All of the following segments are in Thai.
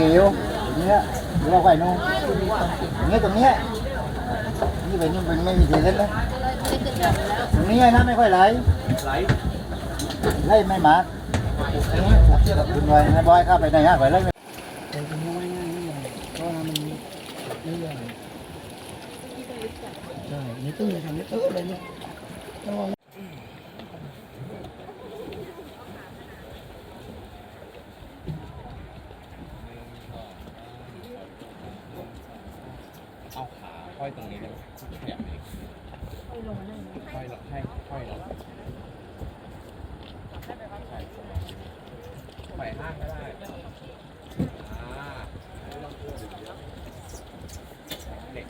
กี่อยู่ตรงเนี้ยหรืว่าไข่นุ่มเนี้ยตรงเนี้ยนี่ไปนี่มันไม่มีเสียงเลยตรงนี้นะไม่ค่อยไหลไหลไม่มาคุณบอยนายบอยข้าไปในห้างไปเลยนี่เพิ่งจะทำได้เออเลยเนี่ย ค่อยตรงนี้เลยขยับเองค่อยลงค่อยลงให้ค่อยลงใช่ห้างก็ได้อ่าเด็ก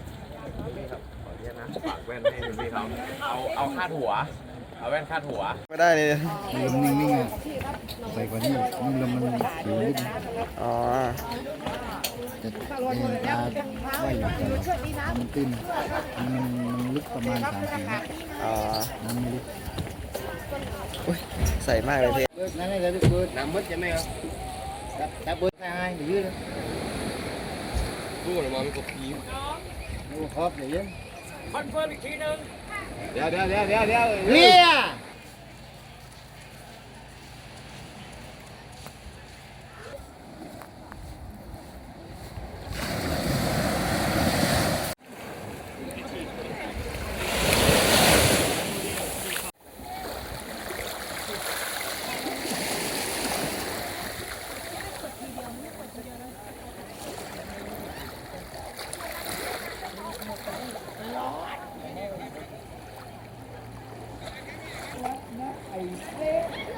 นี่ครับขออนุญาตนะฝากแว่นให้คุณพี่เขาเอาเอาคาดหัว เอาแว่นคาดหัว ไม่ได้เลยลมนิ่งๆอ่กว่านี้นี่ลมมันอยู่นิดนึงอ๋อ จะเห็นตาไหวอยู่ตลอดมันตื้นมันมันลึกประมาณสามสี่เมตรอ๋อน้ำลึกอุ้ยใส่มากเลยเพี่เบิดนั่นเลยเบิดน้ำมืดใช่ไหมครับต่เบิร์ดใส่ให้ไปยืดพูดออกมาเป็นกบพีมดูครอบเลยยังเดี๋ยวเดี๋ยวเดี๋ยวเดี๋ยวเดี๋ยวเลี้ย Amém.